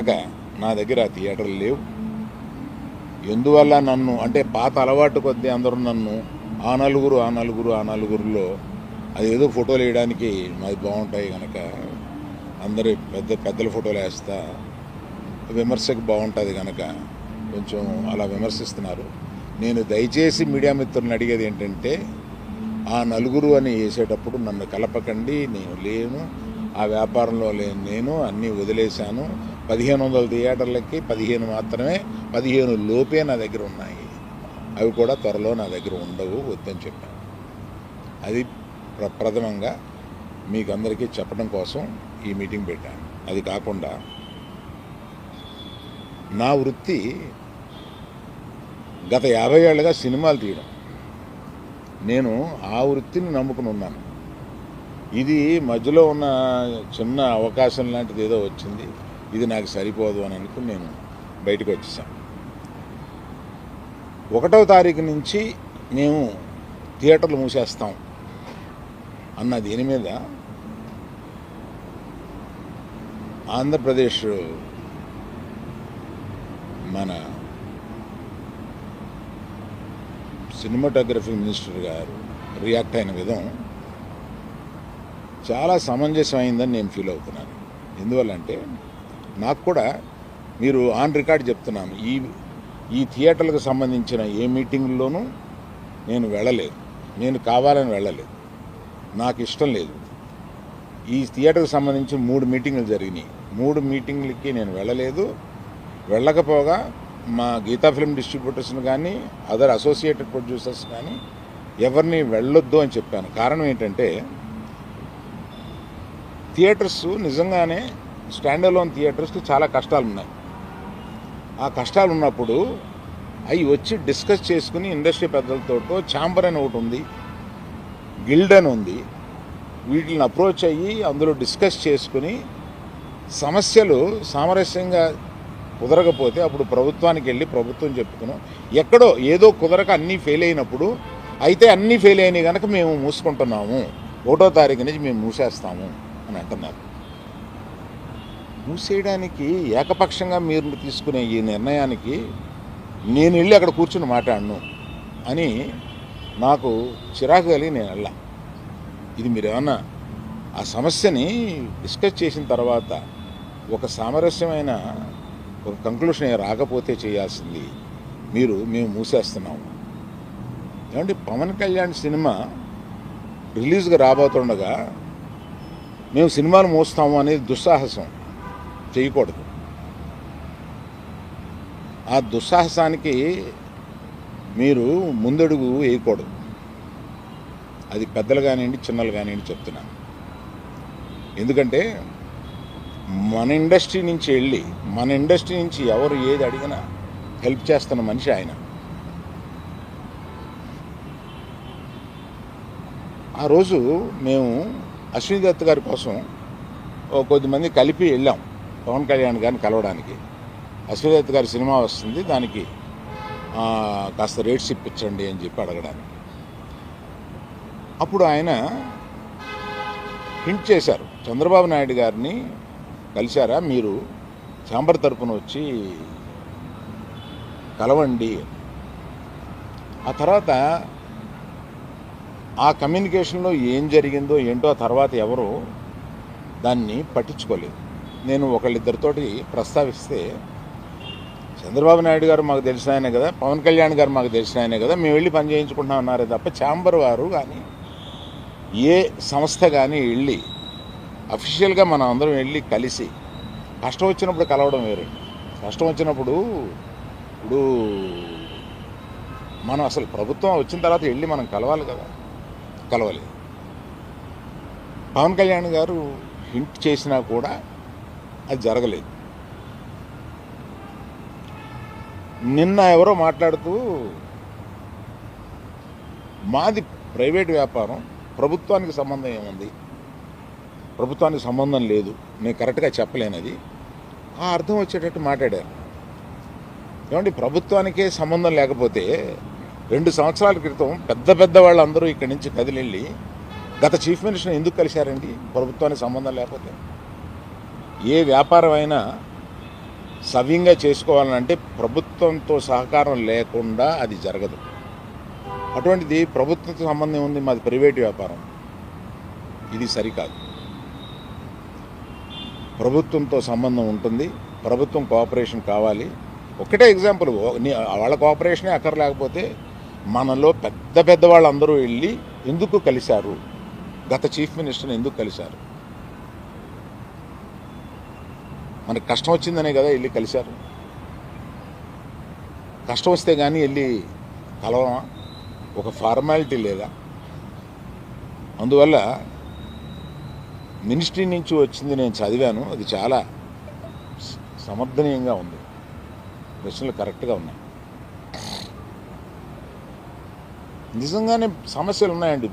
కనుక నా దగ్గర థియేటర్లు లేవు. ఎందువల్ల నన్ను అంటే పాత అలవాటు కొద్దీ అందరూ నన్ను ఆ నలుగురు ఆ నలుగురు ఆ నలుగురులో అది ఏదో ఫోటోలు వేయడానికి మాది బాగుంటాయి కనుక అందరి పెద్ద పెద్దల ఫోటోలు వేస్తా విమర్శకు బాగుంటుంది కనుక కొంచెం అలా విమర్శిస్తున్నారు. నేను దయచేసి మీడియా మిత్రులను అడిగేది ఏంటంటే ఆ నలుగురు అని వేసేటప్పుడు నన్ను కలపకండి నేను లేను ఆ వ్యాపారంలో లేను నేను అన్నీ వదిలేశాను పదిహేను వందల థియేటర్లకి పదిహేను మాత్రమే పదిహేను లోపే నా దగ్గర ఉన్నాయి. అవి కూడా త్వరలో నా దగ్గర ఉండవు వద్దని చెప్పాను. అది ప్ర ప్రథమంగా మీకు అందరికీ చెప్పడం కోసం ఈ మీటింగ్ పెట్టాను. అది కాకుండా నా వృత్తి గత యాభై ఏళ్ళుగా సినిమాలు తీయడం. నేను ఆ వృత్తిని నమ్ముకుని ఉన్నాను. ఇది మధ్యలో ఉన్న చిన్న అవకాశం లాంటిది ఏదో వచ్చింది. ఇది నాకు సరిపోదు అని అనుకుని నేను బయటకు వచ్చేసాను ఒకటవ తారీఖు నుంచి మేము థియేటర్లు మూసేస్తాం అన్న దీని మీద ఆంధ్రప్రదేశ్ మన సినిమాటోగ్రఫీ మినిస్టర్ గారు రియాక్ట్ అయిన విధం చాలా సమంజసమైందని నేను ఫీల్ అవుతున్నాను. ఎందువల్లంటే నాకు కూడా మీరు ఆన్ రికార్డ్ చెప్తున్నాను. ఈ ఈ థియేటర్లకు సంబంధించిన ఏ మీటింగ్లోనూ నేను వెళ్ళలేదు. నేను కావాలని వెళ్ళలేదు. నాకు ఇష్టం లేదు. ఈ థియేటర్కి సంబంధించి మూడు మీటింగులు జరిగినాయి. మూడు మీటింగ్లకి నేను వెళ్ళలేదు. వెళ్ళకపోగా మా గీతా ఫిల్మ్ డిస్ట్రిబ్యూటర్స్ని కానీ అదర్ అసోసియేటెడ్ ప్రొడ్యూసర్స్ కానీ ఎవరిని వెళ్ళొద్దు అని చెప్పాను. కారణం ఏంటంటే థియేటర్స్ నిజంగానే స్టాండ్ అలోన్ థియేటర్స్కి చాలా కష్టాలు ఉన్నాయి ఆ కష్టాలు ఉన్నప్పుడు అవి వచ్చి డిస్కస్ చేసుకుని ఇండస్ట్రీ పెద్దలతో ఛాంబర్ అని ఒకటి ఉంది గిల్డ్ అని ఉంది. వీటిని అప్రోచ్ అయ్యి అందులో డిస్కస్ చేసుకుని సమస్యలు సామరస్యంగా కుదరకపోతే అప్పుడు ప్రభుత్వానికి వెళ్ళి ప్రభుత్వం చెప్పుకున్నాం. ఎక్కడో ఏదో కుదరక అన్నీ ఫెయిల్ అయినప్పుడు అయితే అన్నీ ఫెయిల్ అయినాయి కనుక మేము మూసుకుంటున్నాము. ఒకటో తారీఖు నుంచి మేము మూసేస్తాము అని అంటున్నారు. మూసేయడానికి ఏకపక్షంగా మీరు తీసుకునే ఈ నిర్ణయానికి నేను వెళ్ళి అక్కడ కూర్చుని మాట్లాడను అని నాకు చిరాకు కలిగి నేను వెళ్ళా. ఇది మీరు ఏమన్నా ఆ సమస్యని డిస్కస్ చేసిన తర్వాత ఒక సామరస్యమైన ఒక కంక్లూషన్ రాకపోతే చేయాల్సింది మీరు మేము మూసేస్తున్నాము ఏమంటే పవన్ కళ్యాణ్ సినిమా రిలీజ్గా రాబోతుండగా మేము సినిమాలు మూస్తాము అనేది దుస్సాహసం. చేయకూడదు. ఆ దుస్సాహసానికి మీరు ముందడుగు వేయకూడదు. అది పెద్దలు కానివ్వండి చిన్నలు కానివ్వండి చెప్తున్నాను. ఎందుకంటే మన ఇండస్ట్రీ నుంచి వెళ్ళి మన ఇండస్ట్రీ నుంచి ఎవరు ఏది అడిగినా హెల్ప్ చేస్తున్న మనిషి ఆయన. ఆ రోజు మేము అశ్విని దత్ గారి కోసం కొద్దిమంది కలిపి వెళ్ళాం. పవన్ కళ్యాణ్ గారిని కలవడానికి. అశ్విని గారి సినిమా వస్తుంది దానికి కాస్త రేట్స్ ఇప్పించండి అని చెప్పి అడగడానికి. అప్పుడు ఆయన హింట్ చేశారు. చంద్రబాబు నాయుడు గారిని కలిశారా? మీరు ఛాంబర్ తరపున వచ్చి కలవండి ఆ తర్వాత ఆ కమ్యూనికేషన్లో ఏం జరిగిందో ఏంటో ఆ తర్వాత ఎవరు దాన్ని పట్టించుకోలేదు. నేను ఒకళ్ళిద్దరితోటి ప్రస్తావిస్తే చంద్రబాబు నాయుడు గారు మాకు తెలిసిన ఆయనే కదా పవన్ కళ్యాణ్ గారు మాకు తెలిసిన ఆయనే కదా మేము వెళ్ళి పని చేయించుకుంటున్నాం అన్నారే తప్ప ఛాంబర్ వారు కానీ ఏ సంస్థ కానీ వెళ్ళి అఫీషియల్గా మనం అందరం వెళ్ళి కలిసి కష్టం వచ్చినప్పుడు కలవడం వేరే. కష్టం వచ్చినప్పుడు ఇప్పుడు మనం అసలు ప్రభుత్వం వచ్చిన తర్వాత వెళ్ళి మనం కలవాలి కదా కలవాలి పవన్ కళ్యాణ్ గారు హింట్ చేసినా కూడా అది జరగలేదు. నిన్న ఎవరో మాట్లాడుతూ మాది ప్రైవేట్ వ్యాపారం ప్రభుత్వానికి సంబంధం ఏముంది? ప్రభుత్వానికి సంబంధం లేదు నేను కరెక్ట్గా చెప్పలేనది ఆ అర్థం వచ్చేటట్టు మాట్లాడారు. ఏమండి ప్రభుత్వానికే సంబంధం లేకపోతే రెండు సంవత్సరాల క్రితం పెద్ద పెద్ద వాళ్ళందరూ ఇక్కడి నుంచి కదిలెళ్ళి గత చీఫ్ మినిస్టర్ ఎందుకు కలిశారండి? ప్రభుత్వానికి సంబంధం లేకపోతే. ఏ వ్యాపారం అయినా సవ్యంగా చేసుకోవాలంటే ప్రభుత్వంతో సహకారం లేకుండా అది జరగదు. అటువంటిది ప్రభుత్వంతో సంబంధం ఉంది మాది ప్రైవేట్ వ్యాపారం. ఇది సరికాదు. ప్రభుత్వంతో సంబంధం ఉంటుంది ప్రభుత్వం కోఆపరేషన్ కావాలి. ఒకటే ఎగ్జాంపుల్ నీ- వాళ్ళ కోఆపరేషనే అక్కర్లేకపోతే మనలో పెద్ద పెద్ద వాళ్ళందరూ వెళ్ళి ఎందుకు కలిశారు? గత చీఫ్ మినిస్టర్ని ఎందుకు కలిశారు? మనకు కష్టం వచ్చిందనే కదా వెళ్ళి కలిశారు. కష్టం వస్తే కానీ వెళ్ళి కలవమా ఒక ఫార్మాలిటీ లేదా? అందువల్ల మినిస్ట్రీ నుంచి వచ్చింది నేను చదివాను. అది చాలా సమర్థనీయంగా ఉంది. ప్రశ్నలు కరెక్ట్గా ఉన్నాయి. నిజంగానే సమస్యలు ఉన్నాయండి.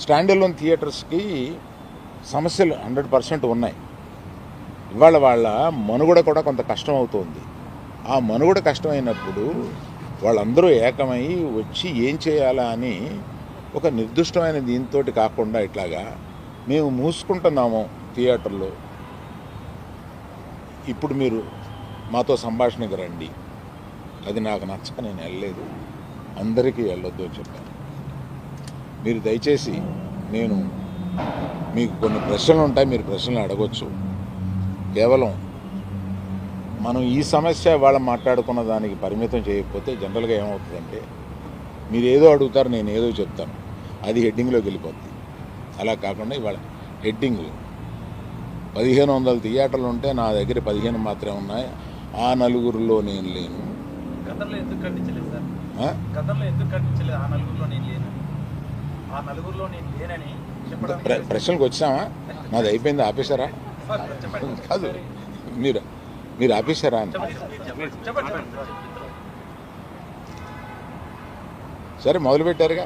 స్టాండ్ థియేటర్స్కి సమస్యలు హండ్రెడ్ పర్సెంట్ ఉన్నాయి. ఇవాళ వాళ్ళ మనుగడ కూడా కొంత కష్టం అవుతుంది ఆ మనుగడ కష్టమైనప్పుడు వాళ్ళందరూ ఏకమై వచ్చి ఏం చేయాలా అని ఒక నిర్దిష్టమైన దీంతో కాకుండా ఇట్లాగా మేము మూసుకుంటున్నాము థియేటర్లో. ఇప్పుడు మీరు మాతో సంభాషణకి రండి. అది నాకు నచ్చక నేను వెళ్ళలేదు. అందరికీ వెళ్ళొద్దు అని చెప్పాను మీరు దయచేసి నేను మీకు కొన్ని ప్రశ్నలు ఉంటాయి మీరు ప్రశ్నలు అడగొచ్చు. కేవలం మనం ఈ సమస్య వాళ్ళ మాట్లాడుకున్న దానికి పరిమితం చేయకపోతే జనరల్గా ఏమవుతుందంటే మీరు ఏదో అడుగుతారు నేను ఏదో చెప్తాను. అది హెడ్డింగ్లోకి వెళ్ళిపోద్ది. అలా కాకుండా ఇవాళ హెడ్డింగ్ పదిహేను వందల థియేటర్లు ఉంటే నా దగ్గర పదిహేను మాత్రమే ఉన్నాయి. ఆ నలుగురిలో నేను లేను. ప్రశ్నలకు వచ్చామా నాది అయిపోయింది ఆపేశారా? సార్, చెప్పండి కాదు మీరు మీరు ఆపేశారా అని. సరే మొదలు పెట్టారుగా.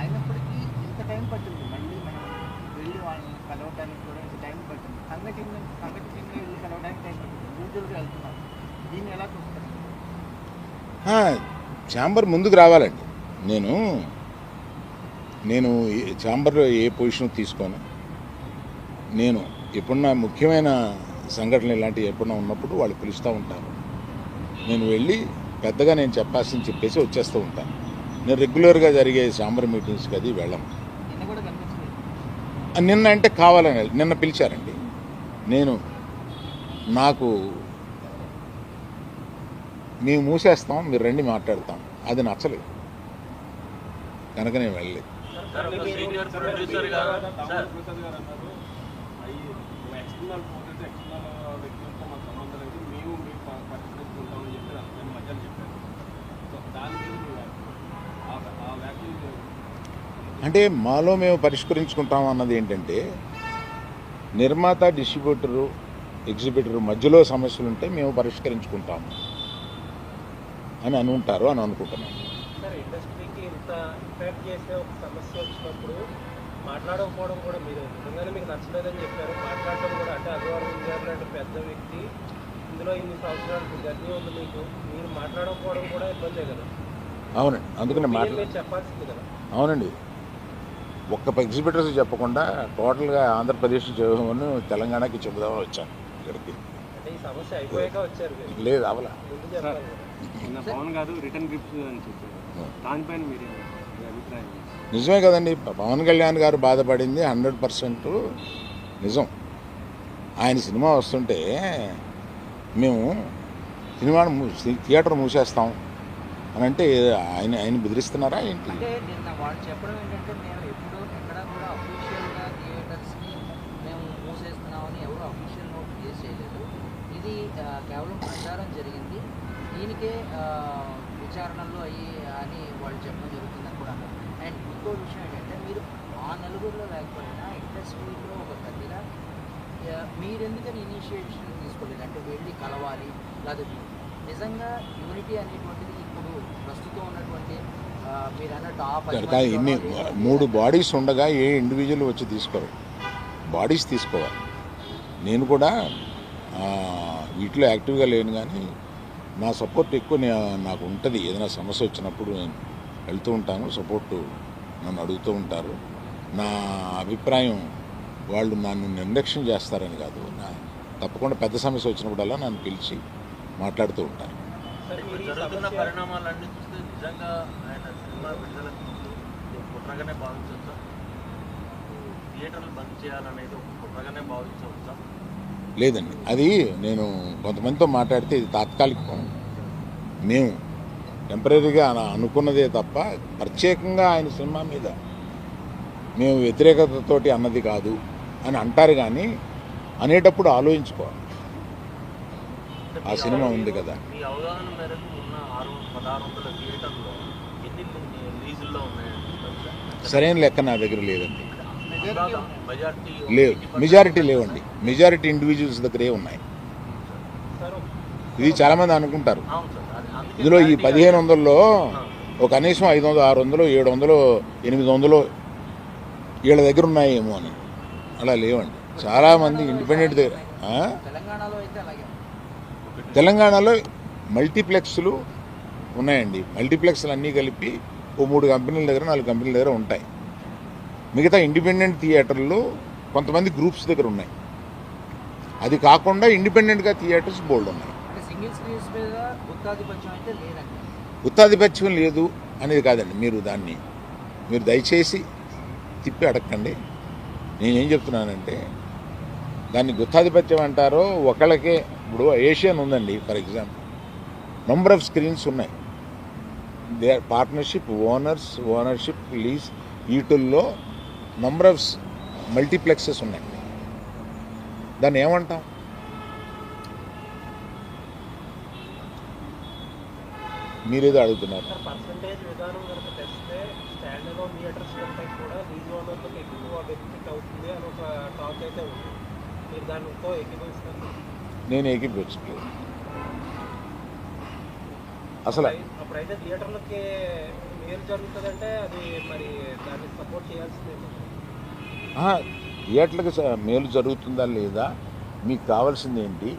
అయినప్పటికీ ఇంత టైం పట్టింది మళ్ళీ మనం వెళ్ళి వాళ్ళని కలవడానికి కూడా ఇంత టైం పట్టింది సంఘటన సంఘటనగా ఇల్లు కలవడానికి టైం పట్టింది యూజువల్గా వెళ్తున్నారు దీన్ని ఎలా చూస్తారు? ఛాంబర్ ముందుకు రావాలండి. నేను నేను ఛాంబర్లో ఏ పొజిషన్ తీసుకోను. నేను ఎప్పుడన్నా ముఖ్యమైన సంఘటనలు ఇలాంటివి ఎప్పుడన్నా ఉన్నప్పుడు వాళ్ళు పిలుస్తూ ఉంటారు. నేను వెళ్ళి పెద్దగా నేను చెప్పాల్సింది చెప్పేసి వచ్చేస్తూ ఉంటాను. నేను రెగ్యులర్గా జరిగే ఛాంబర్ మీటింగ్స్కి అది వెళ్ళను నిన్న కూడా కనిపించలేదు ఆ, నిన్న అంటే కావాలని నిన్న పిలిచారండి. నేను నాకు మేము మూసేస్తాం మీరు రండి మాట్లాడతాం. అది నచ్చలేదు. కనుక నేను వెళ్ళలేదు. సార్, ఒక సీనియర్ ప్రొడ్యూసర్గా సార్ ప్రసాద్ గారు అన్నారు అవి ఎక్స్టర్నల్ ఫోటోస్ ఎక్స్టర్నల్ వ్యక్తులతో మాకు సంబంధం లేదు మేము మీకు పరిష్కరించుకుంటామని చెప్పి నేను మధ్యలో చెప్పాను సో దాని మీద మీ వ్యాఖ్య. ఆ- ఆ వ్యాఖ్యలు అంటే మాలో మేము పరిష్కరించుకుంటాం అన్నది ఏంటంటే నిర్మాత డిస్ట్రిబ్యూటరు ఎగ్జిబిటరు మధ్యలో సమస్యలు ఉంటే మేము పరిష్కరించుకుంటాము అని అనుకుంటారు అని అనుకుంటున్నాను. సార్ ఇండస్ట్రీకి ఇంత ఇంపాక్ట్ చేసే ఒక సమస్య వచ్చినప్పుడు మాట్లాడకపోవడం కూడా మీరు నిజంగానే మీకు నచ్చలేదని చెప్పారు. మాట్లాడటం కూడా అంటే లాంటి పెద్ద వ్యక్తి. ఇందులో ఇన్ని సంవత్సరాలు జర్నీ ఉంది మీకు. మీరు మాట్లాడకపోవడం కూడా ఇబ్బందే కదా. అవునండి. అందుకని మీరు మాట్లా మీరు చెప్పాల్సింది కదా. అవునండి. ఒక్క ఎగ్జిబిటర్స్ చెప్పకుండా టోటల్గా ఆంధ్రప్రదేశ్ చెబుదామని తెలంగాణకి చెబుదామని వచ్చాను ఇక్కడికి. లేదు అవలా? నిజమే కదండి పవన్ కళ్యాణ్ గారు బాధపడింది హండ్రెడ్ పర్సెంట్ నిజం. ఆయన సినిమా వస్తుంటే మేము సినిమాను థియేటర్ మూసేస్తాం అని అంటే ఆయన ఆయన బెదిరిస్తున్నారా ఏంటి అంటే నిన్న వాళ్ళు చెప్పడం ఏంటంటే మేము ఎప్పుడూ ఎక్కడ కూడా అఫీషియల్గా థియేటర్స్ని మేము మూసేస్తున్నామని ఎవరు అఫీషియల్ నోట్ రిలీజ్ చేయలేదు ఇది ఆ, కేవలం ప్రచారం జరిగింది. దీనికే విచారణలో అయ్యి అని వాళ్ళు చెప్పడం జరుగుతుందని కూడా అన్నారు. అండ్ ఇంకో విషయం ఏంటంటే మీరు ఆ నలుగురిలో లేకపోయినా ఇండస్ట్రీలో ఒక ఆ, మీరెందుకని ఇనిషియేషన్ తీసుకోలేదు? అంటే వెళ్ళి కలవాలి లేదా నిజంగా యూనిటీ అనేటువంటిది ఇప్పుడు ప్రస్తుతం ఉన్నటువంటి ఇన్ని లేదా మూడు బాడీస్ ఉండగా ఏ ఇండివిజువల్ వచ్చి తీసుకోరు. బాడీస్ తీసుకోవాలి. నేను కూడా వీటిలో యాక్టివ్గా లేను కానీ నా సపోర్ట్ ఎక్కువ నే- నాకు ఉంటుంది ఏదైనా సమస్య వచ్చినప్పుడు నేను వెళ్తూ ఉంటాను సపోర్టు నన్ను అడుగుతూ ఉంటారు. నా అభిప్రాయం వాళ్ళు నన్ను నిర్లక్ష్యం చేస్తారని కాదు నా తప్పకుండా పెద్ద సమస్య వచ్చినప్పుడల్లా నన్ను పిలిచి మాట్లాడుతూ ఉంటారు. థియేటర్లు బంద్ చేయాలనేది ఒక కుట్రగానే భావించవచ్చా? లేదండి. అది నేను కొంతమందితో మాట్లాడితే ఇది తాత్కాలికం. మేము టెంపరీగా అనుకున్నదే తప్ప ప్రత్యేకంగా ఆయన సినిమా మీద మేము వ్యతిరేకతతోటి అన్నది కాదు అని అంటారు కానీ అనేటప్పుడు ఆలోచించుకోవాలి. ఆ సినిమా ఉంది కదా. సరైన లెక్క నా దగ్గర లేదండి. లేవు. మెజారిటీ లేవండి. మెజారిటీ ఇండివిజువల్స్ దగ్గరే ఉన్నాయి. ఇది చాలామంది అనుకుంటారు. ఇందులో ఈ పదిహేను వందల్లో ఒక కనీసం ఐదు వందలు ఆరు వందలు ఏడు వందలు ఎనిమిది వందలు వీళ్ళ దగ్గర ఉన్నాయేమో అని. అలా లేవండి. చాలామంది ఇండిపెండెంట్ దగ్గర. తెలంగాణలో తెలంగాణలో మల్టీప్లెక్స్లు ఉన్నాయండి. మల్టీప్లెక్స్లు అన్నీ కలిపి ఓ మూడు కంపెనీల దగ్గర నాలుగు కంపెనీల దగ్గర ఉంటాయి. మిగతా ఇండిపెండెంట్ థియేటర్లు కొంతమంది గ్రూప్స్ దగ్గర ఉన్నాయి. అది కాకుండా ఇండిపెండెంట్గా థియేటర్స్ బోల్డ్ ఉన్నాయి. గుత్తాధిపత్యం లేదు అనేది కాదండి మీరు దాన్ని మీరు దయచేసి తిప్పి అడగండి నేనేం చెప్తున్నానంటే దాన్ని గుత్తాధిపత్యం అంటారో ఒకళ్ళకే ఇప్పుడు ఏషియన్ ఉందండి for example. Number of screens ఉన్నాయి. They partnership owners ownership lease వీటిల్లో నంబర్ ఆఫ్ మల్టీప్లెక్సెస్ ఉన్నాయి. దాన్ని ఏమంటాం? మీరేదో అడుగుతున్నారు. నేను ఏకీపించట్లేదు అసలు అప్పుడైతే మేలు జరుగుతుందంటే అది మరి దాన్ని సపోర్ట్ చేయాల్సిందే. ఆహా, థియేటర్లకు మేలు జరుగుతుందా లేదా? మీకు కావాల్సింది ఏంటి?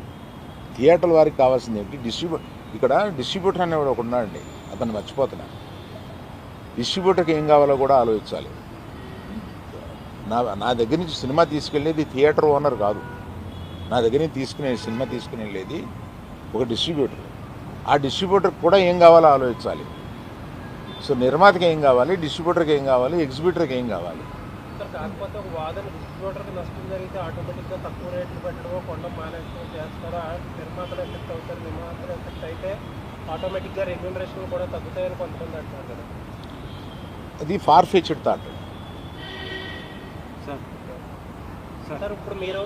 థియేటర్ల వారికి కావాల్సింది ఏంటి? డిస్ట్రిబ్యూట్ ఇక్కడ డిస్ట్రిబ్యూటర్ అనేవాడు ఒక ఉన్నాడండి. అతను మర్చిపోతున్నా. డిస్ట్రిబ్యూటర్కి ఏం కావాలో కూడా ఆలోచించాలి. నా నా దగ్గర నుంచి సినిమా తీసుకెళ్ళేది థియేటర్ ఓనర్ కాదు. నా దగ్గర నుంచి తీసుకునే సినిమా తీసుకుని వెళ్ళేది ఒక డిస్ట్రిబ్యూటర్. ఆ డిస్ట్రిబ్యూటర్కి కూడా ఏం కావాలో ఆలోచించాలి. సో నిర్మాతకి ఏం కావాలి? డిస్ట్రిబ్యూటర్కి ఏం కావాలి? ఎగ్జిబ్యూటర్కి ఏం కావాలి? సార్ కాకపోతే ఒక వాదన డిస్ట్రిబ్యూటర్కి నష్టం జరిగితే ఆటోమేటిక్గా తక్కువ రేట్లు పెట్టడమో కొండ చేస్తారో? నిర్మాతలు ఎఫెక్ట్ అవుతారు నిర్మాతలు ఎఫెక్ట్ అయితే ఆటోమేటిక్గా రెగ్యులరేషన్ కూడా తగ్గుతాయని కొంతమంది అంటున్నారు కదా. అది far fetched thought sir sir ఇప్పుడు మీరు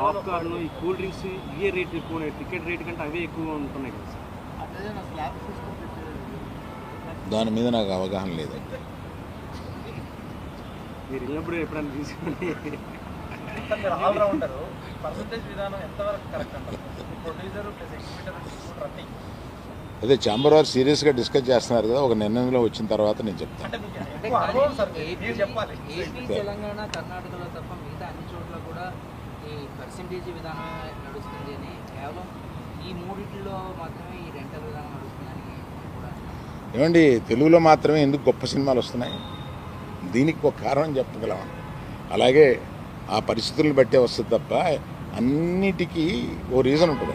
పాప్కార్న్ ఈ కూల్ డ్రింక్స్ ఇవే రేట్ ఎక్కువ టికెట్ రేట్ కంటే అవే ఎక్కువ ఉంటున్నాయి కదా సార్. దాని మీద నాకు అవగాహన లేదు మీరు వెళ్ళినప్పుడు ఎప్పుడైనా తీసుకుని విధానం అదే ఛాంబర్ వారు సీరియస్గా డిస్కస్ చేస్తున్నారు కదా ఒక నిర్ణయంలో వచ్చిన తర్వాత నేను చెప్తాను. అంటే మీకు అంటే ఎక్కువ అనుభవం సార్ కానీ మీరు చెప్పాలి. ఏపీ తెలంగాణ కర్ణాటకలో తప్ప మిగతా అన్ని చోట్ల కూడా ఈ పర్సంటేజ్ విధానమే నడుస్తుంది అని కేవలం ఈ మూడిట్లో మాత్రమే ఈ రెంటల్ విధానం. ఏమండి తెలుగులో మాత్రమే ఎందుకు గొప్ప సినిమాలు వస్తున్నాయి? దీనికి ఒక కారణం చెప్పగలం అలాగే ఆ పరిస్థితులను బట్టే వస్తుంది తప్ప అన్నిటికీ ఓ రీజన్ ఉంటుంది.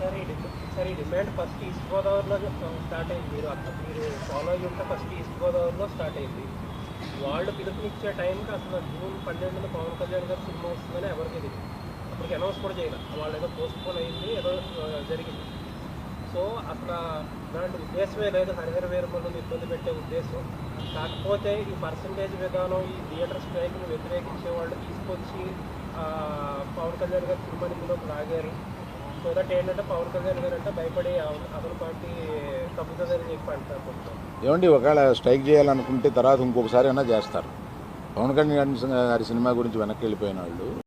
సార్ ఈ డి- సార్ డిమాండ్ ఫస్ట్ ఈస్ట్ గోదావరిలో స్టార్ట్ అయింది. మీరు అక్కడ మీరు ఫాలో అయ్యి ఉంటే ఫస్ట్ ఈస్ట్ గోదావరిలో స్టార్ట్ అయింది. వాళ్ళు పిలుపునిచ్చే టైంకి అసలు జూన్ పన్నెండున పవన్ కళ్యాణ్ గారు సినిమా వస్తుందని ఎవరికి తెలియదు అప్పటికి అనౌన్స్ కూడా చేయలేదు వాళ్ళు ఏదో పోస్ట్పోన్ అయింది ఏదో జరిగింది. సో అసలు దాంట్లో ఉద్దేశమే లేదు హరిహర వీరమల్ని ఇబ్బంది పెట్టే ఉద్దేశం. కాకపోతే ఈ పర్సంటేజ్ విధానం ఈ థియేటర్ స్ట్రైక్ని వ్యతిరేకించే వాళ్ళు తీసుకొచ్చి పవన్ కళ్యాణ్ గారు సినిమాని లాగారు. సో దట్ ఏంటంటే పవన్ కళ్యాణ్ గారు అంటే భయపడి అవ- అతని పార్టీ తప్పుతుందని చెప్పి అంటారు ఏమండి ఒకవేళ స్ట్రైక్ చేయాలనుకుంటే తర్వాత ఇంకొకసారి అయినా చేస్తారు. పవన్ కళ్యాణ్ గారి సినిమా గురించి వెనక్కి వెళ్ళిపోయిన వాళ్ళు